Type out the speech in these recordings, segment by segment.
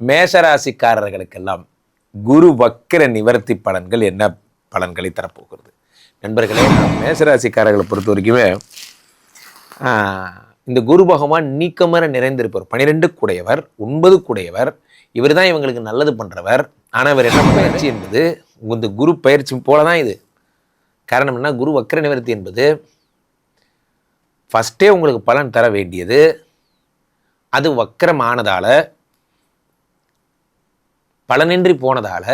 மேஷராசிக்காரர்களுக்கெல்லாம் குரு வக்கிர நிவர்த்தி பலன்கள் என்ன பலன்களை தரப்போகிறது? நண்பர்களே மேஷராசிக்காரர்களை பொறுத்த வரைக்குமே இந்த குரு பகவான் நீக்கமர நிறைந்திருப்பவர். பனிரெண்டு குடையவர் ஒன்பது குடையவர். இவர் தான் இவங்களுக்கு நல்லது பண்ணுறவர் ஆனால் இவர் என்ன பயிற்சி என்பது. இந்த குரு பயிற்சி போல தான் இது. காரணம் என்ன? குரு வக்கிர நிவர்த்தி என்பது ஃபஸ்ட்டே உங்களுக்கு பலன் தர வேண்டியது. அது வக்கரமானதால் பலனின்றி போனதால்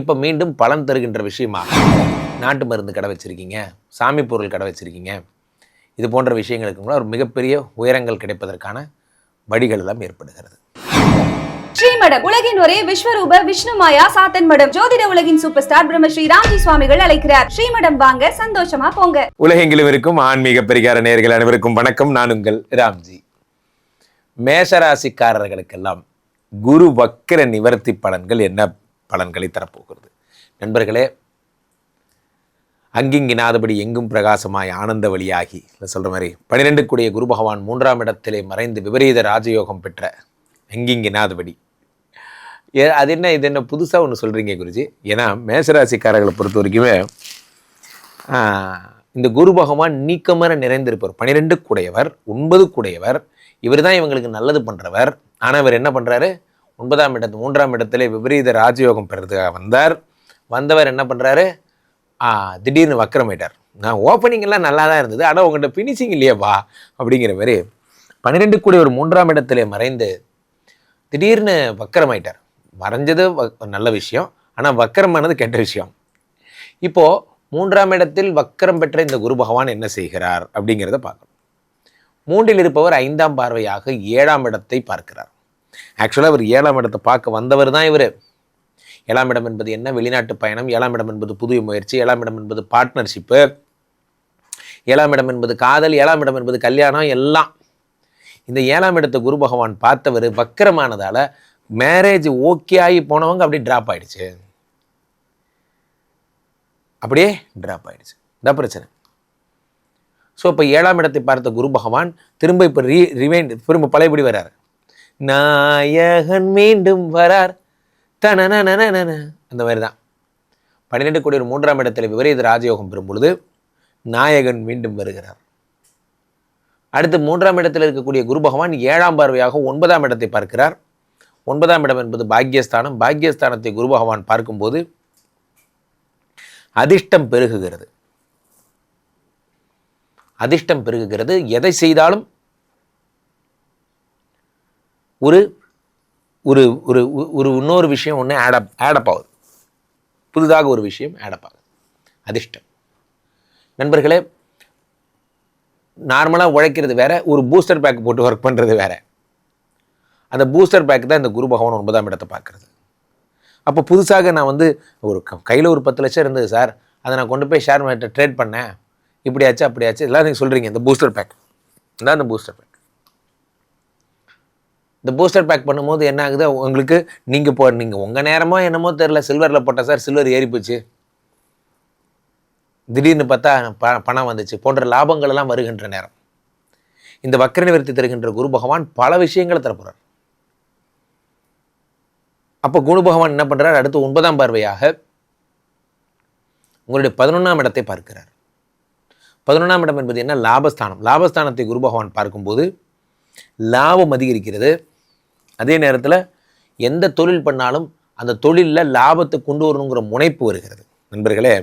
இப்போ மீண்டும் பலன் தருகின்ற விஷயமாக நாட்டு மருந்து கடை வச்சுருக்கீங்க சாமி பொருள் கடை வச்சுருக்கீங்க. இது போன்ற விஷயங்களுக்கு கூட ஒரு மிகப்பெரிய உயரங்கள் கிடைப்பதற்கான வழிகள் எல்லாம் ஏற்படுகிறது. ஸ்ரீமடம் உலகின் ஒரே விஸ்வரூப விஷ்ணு மாயா சாத்தன் மடம் ஜோதிட உலகின் சூப்பர் ஸ்டார் பிரம்மஸ்ரீ ராம்ஜி சுவாமிகள் அழைக்கிறார். ஸ்ரீமடம் வாங்க சந்தோஷமா போங்க. உலகெங்கிலும் இருக்கும் ஆன்மீக பரிகார நேயர்கள் அனைவருக்கும் வணக்கம். நான் உங்கள் ராம்ஜி. மேஷராசிக்காரர்களுக்கெல்லாம் குரு வக்கிர நிவர்த்தி பலன்கள் என்ன பலன்களை தரப்போகிறது? நண்பர்களே அங்கிங்கினாதபடி எங்கும் பிரகாசமாய் ஆனந்த வழியாகி இல்லை சொல்கிற மாதிரி பன்னிரெண்டு கூடிய குரு பகவான் மூன்றாம் இடத்திலே மறைந்து விபரீத ராஜயோகம் பெற்ற எங்கிங்கினாதபடி ஏ அது என்ன இது என்ன புதுசாக ஒன்று சொல்கிறீங்க குருஜி? ஏன்னா மேசராசிக்காரர்களை பொறுத்த வரைக்குமே ஆஹ், இந்த குரு பகவான் நீக்கமர நிறைந்திருப்பவர் பனிரெண்டு கூடையவர் ஒன்பது குடையவர் இவர் தான் இவங்களுக்கு நல்லது பண்ணுறவர் ஆனால் இவர் என்ன பண்ணுறாரு ஒன்பதாம் இடத்து மூன்றாம் இடத்துல விபரீத ராஜயோகம் பெறதுக்காக வந்தார். வந்தவர் என்ன பண்ணுறாரு திடீர்னு வக்கரமாயிட்டார் நான் ஓப்பனிங்கெல்லாம் நல்லா தான் இருந்தது. ஆனால் உங்கள்கிட்ட ஃபினிஷிங் இல்லையாப்பா அப்படிங்கிற மாதிரி பன்னிரெண்டு கூடிய ஒரு மூன்றாம் இடத்திலே மறைந்து திடீர்னு வக்கரமாயிட்டார் மறைஞ்சது வ- நல்ல விஷயம். ஆனால் வக்கரமானது கெட்ட விஷயம். இப்போ மூன்றாம் இடத்தில் வக்கரம் பெற்ற இந்த குரு பகவான் என்ன செய்கிறார் அப்படிங்கிறத பார்க்கணும். மூன்றில் இருப்பவர் ஐந்தாம் பார்வையாக ஏழாம் இடத்தை பார்க்கிறார். ஆக்சுவலாக அவர் ஏழாம் இடத்தை பார்க்க வந்தவர் தான் இவர். ஏழாம் இடம் என்பது என்ன? வெளிநாட்டு பயணம். ஏழாம் இடம் என்பது புதிய முயற்சி. ஏழாம் இடம் என்பது பார்ட்னர்ஷிப்பு ஏழாம் இடம் என்பது காதல். ஏழாம் இடம் என்பது கல்யாணம். எல்லாம். இந்த ஏழாம் இடத்தை குரு பகவான் பார்த்தவர் வக்கரமானதால் மேரேஜ் ஓகே ஆகி போனவங்க அப்படியே ட்ராப் ஆயிடுச்சு. அப்படியே ட்ராப் ஆயிடுச்சு. இந்த பிரச்சனை. ஸோ இப்போ ஏழாம் இடத்தை பார்த்த குரு பகவான் திரும்ப இப்போ ரீ ரிவைண்ட் திரும்ப பழையபடி வரார் நாயகன் மீண்டும் வரார். தனன அந்த மாதிரி தான் பன்னிரெண்டு கோடி ஒரு மூன்றாம் இடத்தில் விபரீத ராஜயோகம் பெறும் பொழுது நாயகன் மீண்டும் வருகிறார். அடுத்து மூன்றாம் இடத்தில் இருக்கக்கூடிய குரு பகவான் ஏழாம் பார்வையாக ஒன்பதாம் இடத்தை பார்க்கிறார். ஒன்பதாம் இடம் என்பது பாக்கியஸ்தானம் பாக்கியஸ்தானத்தை குரு பகவான் பார்க்கும்போது அதிர்ஷ்டம் பெருகுகிறது. அதிர்ஷ்டம் பெருகுகிறது. எதை செய்தாலும் ஒரு ஒரு ஒரு ஒரு இன்னொரு விஷயம் ஒன்று ஆடப் ஆடப் ஆகுது. புதிதாக ஒரு விஷயம் ஆடப் ஆகுது. அதிர்ஷ்டம். நண்பர்களே நார்மலாக உழைக்கிறது வேற ஒரு பூஸ்டர் பேக் போட்டு ஒர்க் பண்ணுறது வேற. அந்த பூஸ்டர் பேக் தான் இந்த குரு பகவான் ஒன்பதாம் இடத்தை பார்க்குறது. அப்போ புதுசாக நான் வந்து ஒரு கையில் ஒரு பத்து லட்சம் இருந்தது சார். அதை நான் கொண்டு போய் ஷேர் மார்க்கெட்டை ட்ரேட் பண்ணேன். இப்படியாச்சு அப்படியாச்சு. எல்லாம் நீங்கள் சொல்கிறீங்க இந்த பூஸ்டர் பேக் இதான் இந்த பூஸ்டர் பேக் இந்த பூஸ்டர் பேக் பண்ணும்போது என்ன ஆகுது? உங்களுக்கு நீங்கள் போ நீங்கள் உங்கள் நேரமோ என்னமோ தெரில சில்வரில் போட்டால் சார் சில்வர் ஏறி போச்சு. திடீர்னு பார்த்தா ப பணம் வந்துச்சு. போன்ற லாபங்கள் எல்லாம் வருகின்ற நேரம். இந்த வக்கர நிவர்த்தி தருகின்ற குரு பகவான் பல விஷயங்களை தரப்போகிறார் அப்போ குரு பகவான் என்ன பண்ணுறார் அடுத்து ஒன்பதாம் பார்வையாக உங்களுடைய பதினொன்றாம் இடத்தை பார்க்கிறார். பதினொன்றாம் இடம் என்பது என்ன? லாபஸ்தானம். லாபஸ்தானத்தை குரு பகவான் பார்க்கும்போது லாபம் அதிகரிக்கிறது. அதே நேரத்தில் எந்த தொழில் பண்ணாலும் அந்த தொழிலில் லாபத்தை கொண்டு வரணுங்கிற முனைப்பு வருகிறது. நண்பர்களே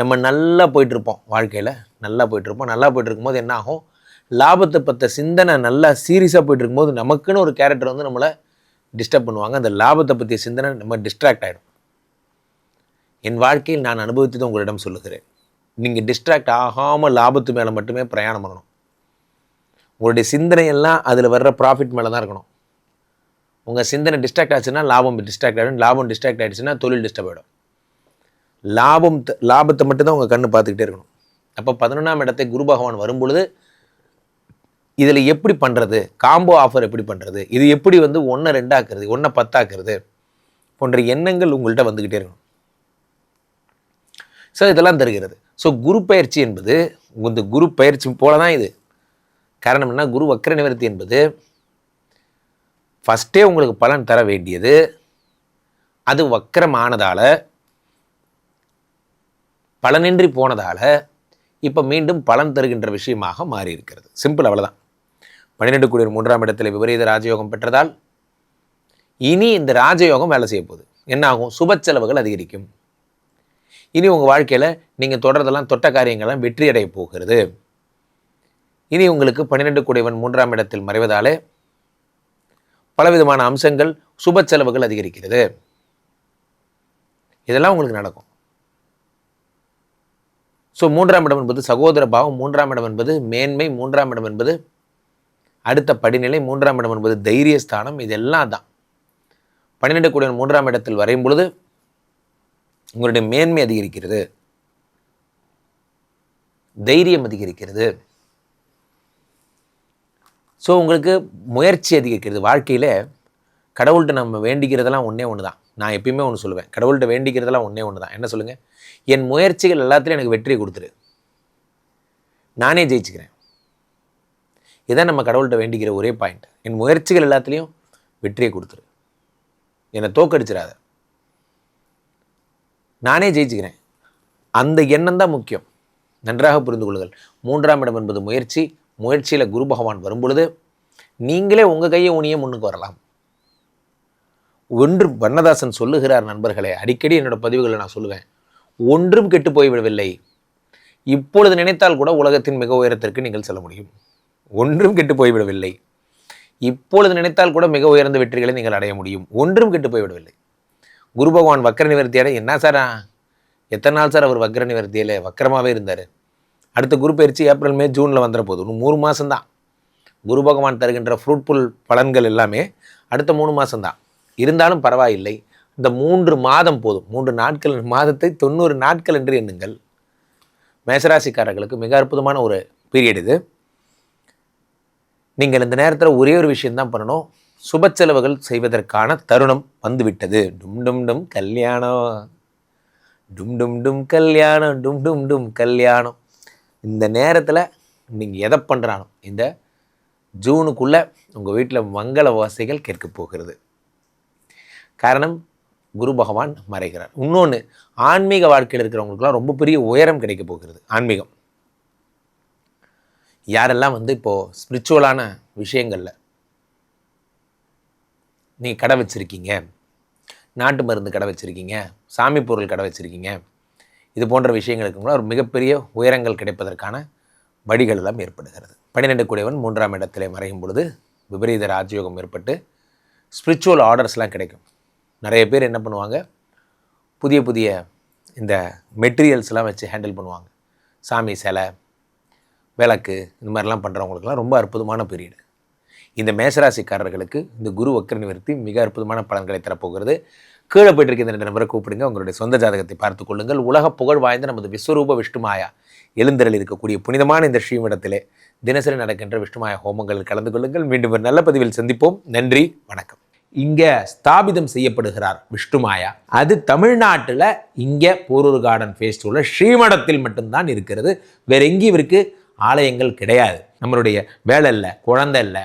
நம்ம நல்லா போயிட்டுருப்போம் வாழ்க்கையில். நல்லா போயிட்டுருப்போம். நல்லா போயிட்டுருக்கும்போது என்ன ஆகும்? லாபத்தை பற்ற சிந்தனை நல்லா சீரியஸாக போயிட்டுருக்கும்போது நமக்குன்னு ஒரு கேரக்டர் வந்து நம்மளை டிஸ்டர்ப் பண்ணுவாங்க. அந்த லாபத்தை பற்றிய சிந்தனை நம்ம டிஸ்ட்ராக்ட் ஆகிடும் என் வாழ்க்கையில் நான் அனுபவித்ததை உங்களிடம் சொல்லுகிறேன். நீங்கள் டிஸ்ட்ராக்ட் ஆகாமல் லாபத்து மேலே மட்டுமே பிரயாணம் பண்ணணும். உங்களுடைய சிந்தனை எல்லாம் அதில் வர்ற ப்ராஃபிட் மேலே தான் இருக்கணும். உங்கள் சிந்தனை டிஸ்ட்ராக்ட் ஆச்சுன்னா லாபம் டிஸ்ட்ராக்ட் ஆகிடும் லாபம் டிஸ்ட்ராக்ட் ஆகிடுச்சுன்னா தொழில் டிஸ்டர்ப் ஆகிடும் லாபம் லாபத்தை மட்டும்தான் உங்கள் கண்ணு பார்த்துக்கிட்டே இருக்கணும். அப்போ பதினொன்றாம் இடத்தை குரு பகவான் வரும்பொழுது இதில் எப்படி பண்ணுறது காம்போ ஆஃபர் எப்படி பண்ணுறது இது எப்படி வந்து ஒன்றை ரெண்டாக்குறது? ஒன்றை பத்தாக்குறது? போன்ற எண்ணங்கள் உங்கள்கிட்ட வந்துக்கிட்டே இருக்கணும். ஸோ இதெல்லாம் தருகிறது. ஸோ குரு பயிற்சி என்பது இந்த குரு பயிற்சி போல தான் இது. காரணம் என்ன? குரு வக்கர நிவர்த்தி என்பது ஃபஸ்ட்டே உங்களுக்கு பலன் தர வேண்டியது. அது வக்கரமானதால் பலனின்றி போனதால் இப்போ மீண்டும் பலன் தருகின்ற விஷயமாக மாறி இருக்கிறது சிம்பிள் அவ்வளோதான் பன்னிரெண்டு கோடி மூன்றாம் இடத்தில் விபரீத ராஜயோகம் பெற்றதால் இனி இந்த ராஜயோகம் வேலை செய்ய போகுது என்ன ஆகும்? சுப செலவுகள் அதிகரிக்கும். இனி உங்கள் வாழ்க்கையில் நீங்கள் தொடர்றதெல்லாம் தொட்ட காரியங்கள்லாம் வெற்றி அடைய போகிறது. இனி உங்களுக்கு பன்னிரெண்டு குடைவன் மூன்றாம் இடத்தில் மறைவதாலே பலவிதமான அம்சங்கள் சுப செலவுகள் அதிகரிக்கிறது. இதெல்லாம் உங்களுக்கு நடக்கும். ஸோ மூன்றாம் இடம் என்பது சகோதர பாவம் மூன்றாம் இடம் என்பது மேன்மை மூன்றாம் இடம் என்பது அடுத்த படிநிலை மூன்றாம் இடம் என்பது தைரியஸ்தானம் இதெல்லாம் தான் பன்னிரெண்டு கூடிய மூன்றாம் இடத்தில் வரையும் பொழுது உங்களுடைய மேன்மை அதிகரிக்கிறது. தைரியம் அதிகரிக்கிறது. ஸோ உங்களுக்கு முயற்சி அதிகரிக்கிறது. வாழ்க்கையில் கடவுள்கிட்ட நம்ம வேண்டிக்கிறதெல்லாம் ஒன்றே ஒன்று தான் நான் எப்பயுமே ஒன்று சொல்லுவேன். கடவுள்கிட்ட வேண்டிக்கிறதெல்லாம் ஒன்றே ஒன்று தான் என்ன சொல்லுங்கள் என் முயற்சிகள் எல்லாத்துலேயும் எனக்கு வெற்றியை கொடுத்துரு. நானே ஜெயிச்சுக்கிறேன். இதான் நம்ம கடவுள்கிட்ட வேண்டிக்கிற ஒரே பாயிண்ட் என் முயற்சிகள் எல்லாத்துலேயும் வெற்றியை கொடுத்துரு. என்னை தோக்கடிச்சிடாத நானே ஜெயிச்சுக்கிறேன். அந்த எண்ணம் தான் முக்கியம். நன்றாக புரிந்து கொள்ளுங்கள். மூன்றாம் இடம் என்பது முயற்சி. முயற்சியில் குரு பகவான் வரும்பொழுது நீங்களே உங்கள் கையை ஊனியே முன்னுக்கு வரலாம். ஒன்று வண்ணதாசன் சொல்லுகிறார் நண்பர்களே அடிக்கடி என்னோட பதிவுகளை நான் சொல்லுவேன். ஒன்றும் கெட்டு போய்விடவில்லை. இப்பொழுது நினைத்தால் கூட உலகத்தின் மிக உயரத்திற்கு நீங்கள் செல்ல முடியும். ஒன்றும் கெட்டு போய்விடவில்லை. இப்பொழுது நினைத்தால் கூட மிக உயர்ந்த வெற்றிகளை நீங்கள் அடைய முடியும். ஒன்றும் கெட்டு போய்விடவில்லை. குரு பகவான் வக்கர நிவர்த்தியாட என்ன சார்? எத்தனை நாள் சார் அவர் வக்கர நிவர்த்தியில்? வக்கரமாகவே இருந்தார். அடுத்த குரு பயிற்சி ஏப்ரல் மே ஜூனில் வந்துட போகுது இன்னும் மூணு மாதம்தான் குரு பகவான் தருகின்ற ஃப்ரூட்ஃபுல் பலன்கள் எல்லாமே அடுத்த மூணு மாதம்தான் இருந்தாலும் பரவாயில்லை. இந்த மூன்று மாதம் போதும். மூன்று நாட்கள் மாதத்தை தொண்ணூறு நாட்கள் என்று எண்ணுங்கள். மேசராசிக்காரர்களுக்கு மிக அற்புதமான ஒரு பீரியட் இது. நீங்கள் இந்த நேரத்தில் ஒரே ஒரு விஷயம்தான் பண்ணணும். சுப செலவுகள் செய்வதற்கான தருணம் வந்துவிட்டது. டும் டும் டும் கல்யாணம். டும் டும் டும் கல்யாணம். டும் டும் டும் கல்யாணம். இந்த நேரத்தில் நீங்கள் எதை பண்ணுறானோ இந்த ஜூனுக்குள்ளே உங்கள் வீட்டில் மங்கள வாசைகள் கேட்க போகிறது. காரணம் குரு பகவான் மறைகிறார். இன்னொன்று ஆன்மீக வாழ்க்கையில் இருக்கிறவங்களுக்குலாம் ரொம்ப பெரிய உயரம் கிடைக்க போகிறது ஆன்மீகம். யாரெல்லாம் வந்து இப்போது ஸ்பிரிச்சுவலான விஷயங்களில் நீங்கள் கடை வச்சுருக்கீங்க. நாட்டு மருந்து கடை வச்சுருக்கீங்க. சாமி பொருள் கடை வச்சுருக்கீங்க. இது போன்ற விஷயங்களுக்கு ஒரு மிகப்பெரிய உயரங்கள் கிடைப்பதற்கான வழிகள் எல்லாம் ஏற்படுகிறது. பன்னிரெண்டு கூடியவன் மூன்றாம் இடத்திலே மறையும் பொழுது விபரீத ராஜயோகம் ஏற்பட்டு ஸ்பிரிச்சுவல் ஆர்டர்ஸ்லாம் கிடைக்கும். நிறைய பேர் என்ன பண்ணுவாங்க? புதிய புதிய இந்த மெட்டீரியல்ஸ்லாம் வச்சு ஹேண்டில் பண்ணுவாங்க. சாமி சிலை விளக்கு இந்த மாதிரிலாம் பண்ணுறவங்களுக்குலாம் ரொம்ப அற்புதமான பீரியடு இந்த மேசராசிக்காரர்களுக்கு இந்த குரு வக்கர நிவர்த்தி மிக அற்புதமான பலன்களை தரப்போகிறது. கீழே போயிட்டு இருக்க இந்த ரெண்டு நபரை கூப்பிடுங்க. உங்களுடைய சொந்த ஜாதகத்தை பார்த்துக் கொள்ளுங்கள். உலக புகழ் வாய்ந்த நமது விஸ்வரூப விஷ்ணுமாயா எழுந்தரில் இருக்கக்கூடிய புனிதமான இந்த ஸ்ரீமடத்திலே தினசரி நடக்கின்ற விஷ்ணுமாயா ஹோமங்களில் கலந்து கொள்ளுங்கள். மீண்டும் ஒரு நல்ல பதிவில் சந்திப்போம். நன்றி வணக்கம். இங்கே ஸ்தாபிதம் செய்யப்படுகிறார் விஷ்ணுமாயா அது தமிழ்நாட்டில் இங்கே போரூர் கார்டன் ஃபேஸ்டிவலில் ஸ்ரீமடத்தில் மட்டும்தான் இருக்கிறது. வேற எங்கேயும் இவருக்கு ஆலயங்கள் கிடையாது. நம்மளுடைய வேலை இல்லை குழந்தை இல்லை